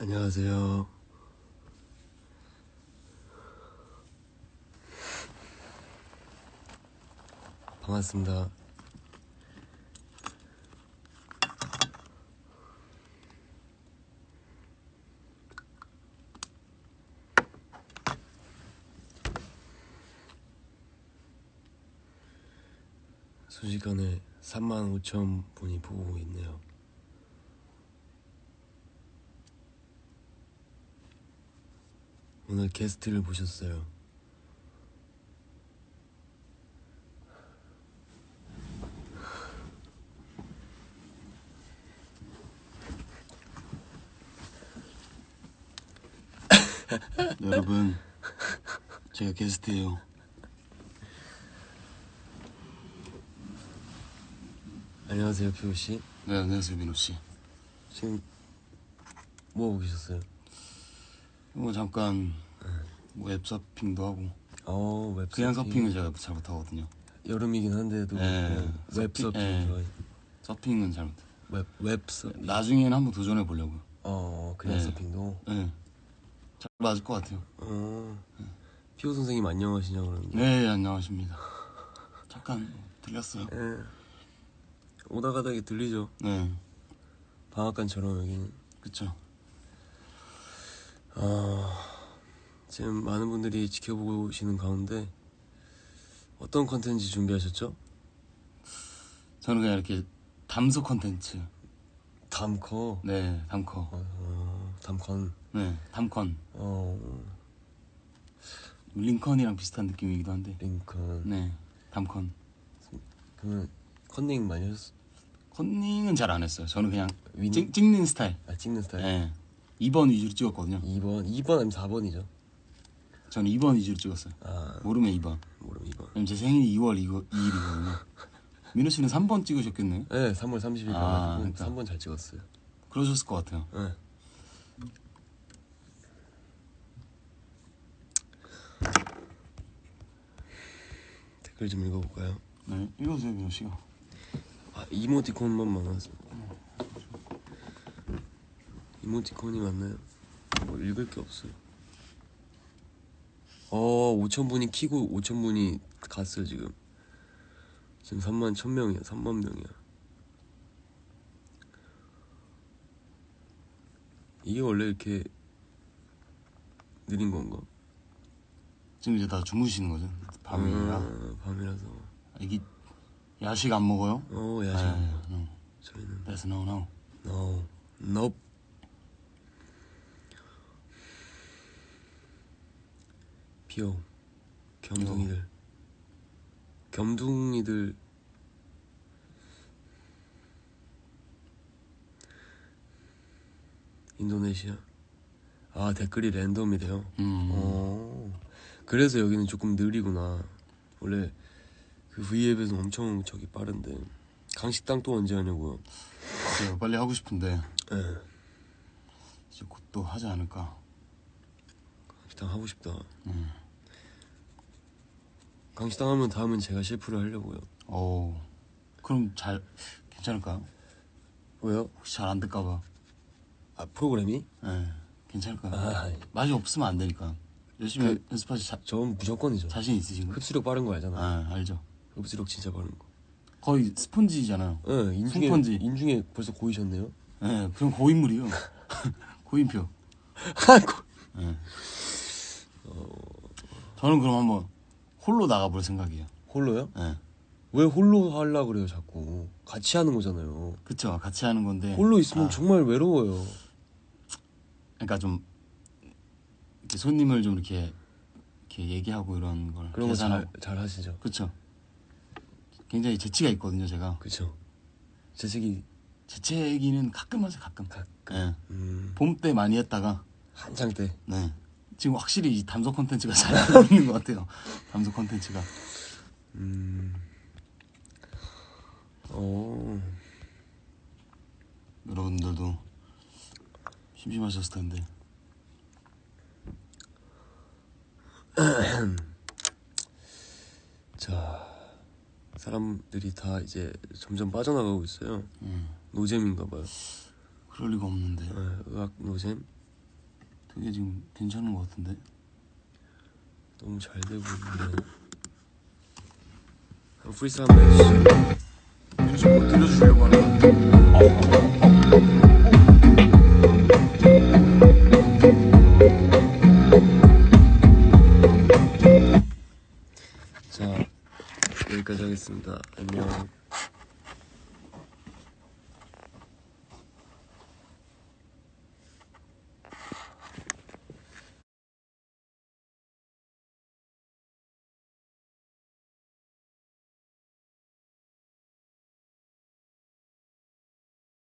안녕하세요. 반갑습니다. 순식간에 3만 5천 분이 보고 있네요. 오늘 게스트를 모셨어요. 여러분 제가 게스트예요 안녕하세요, 피오 씨. 네 안녕하세요 민호 씨 지금 뭐 하고 계셨어요? 뭐 잠깐 뭐 웹서핑도 하고 어, 웹 그냥 서핑을 제가 잘 못하거든요 여름이긴 한데도 네, 그냥 웹 서핑, 서핑 네. 좋아해. 서핑은 잘 못해요 웹, 웹 서핑. 나중에는 한번 도전해 보려고요 어, 그냥 네. 서핑도. 네. 잘 맞을 것 같아요 어. 피오 선생님 안녕하시냐 그러는데. 네 안녕하십니다 잠깐 들렸어요 예. 오다 가다게 들리죠. 네 방앗간처럼 여기는. 그쵸 지금 많은 분들이 지켜보시는 가운데 어떤 컨텐츠 준비하셨죠? 저는 그냥 이렇게 담소 컨텐츠 담커. 네 담커 어, 담컨. 네 담컨 어, 링컨이랑 비슷한 느낌이기도 한데 링컨. 네 담컨 그러면 컨닝 많이 하셨어? 컨닝은 잘 안 했어요 저는 그냥 윈- 찍, 찍는 스타일 아, 찍는 스타일. 네. 2번 위주로 찍었거든요. 2번, 2번 아니면 4번이죠? 저는 2번 위주로 찍었어요. 아, 모르면 2번. 모르면 2번. 왜냐면 제 생일이 2월 2일이거든요. 민호 씨는 3번 찍으셨겠네요. 네, 3월 30일 아, 그러니까. 3번 잘 찍었어요. 그러셨을 것 같아요. 네. 댓글 좀 읽어볼까요? 네, 읽어주세요, 민호 씨가. 아, 이모티콘만 많아서 이모티콘이 많나요? 뭐 읽을 게 없어요 어 5천 분이 키고 5천 분이 갔어요 지금 지금 3만 1000명이야 3만 명이야 이게 원래 이렇게 느린 건가? 지금 이제 다 주무시는 거죠. 밤이라. 아, 밤이라서 이게 야식 안 먹어요? 어 야식 네, no. 저희는 That's no, no. No, nope. 비오 겸둥이들. 겸둥이들. 인도네시아. 아 댓글이 랜덤이래요? 음. 어. 그래서 여기는 조금 느리구나. 원래 그 V앱에서 엄청 저기 빠른데. 강식당 또 언제 하냐고요? 제가 빨리 하고 싶은데. 예. 이제 곧 또 하지 않을까. 강식당 하고 싶다 음. 강식당 하면 다음은 제가 셰프를 하려고요 오. 그럼 잘 괜찮을까요? 왜요? 혹시 잘 안 될까봐. 아 프로그램이? 네. 괜찮을까요? 아 맛이 없으면 안 되니까. 열심히 그- 연습하시 자, 전 무조건이죠 자신 있으신가요? 흡수력 빠른 거 알잖아 아 알죠. 흡수력 진짜 빠른 거 거의 스펀지잖아요. 예, 인중에 스펀지. 인중에 벌써 고이셨네요 예, 그럼 고인물이요. 고인표. 예. 저는 그럼 한번 홀로 나가볼 생각이에요. 홀로요? 예. 왜 홀로 하려 그래요 자꾸 같이 하는 거잖아요 그쵸. 같이 하는 건데. 홀로 있으면 아, 정말 외로워요 그러니까 좀 이렇게 손님을 좀 이렇게 이렇게 얘기하고 이런 걸 그런 거잘 계산하고. 잘 하시죠 그쵸. 굉장히 재치가 있거든요, 제가. 그쵸 재색이 재채기는 가끔 하죠, 가끔. 가끔 예. 음봄 때 많이 했다가 한창 때 네. 지금 확실히 이 담소 콘텐츠가 잘 되고 있는 것 같아요. 담소 콘텐츠가. 음. 어. 여러분들도 심심하셨을 텐데. 자, 사람들이 다 이제 점점 빠져나가고 있어요. 음, 노잼인가 봐요. 그럴 리가 없는데. 네, 의학 노잼. 그게 지금 괜찮은 것 같은데? 너무 잘 되고 있는데. 한 프리스타일 한번 해주시죠. 뮤직 뭐 들려주려고 하는 거자 여기까지 하겠습니다. 안녕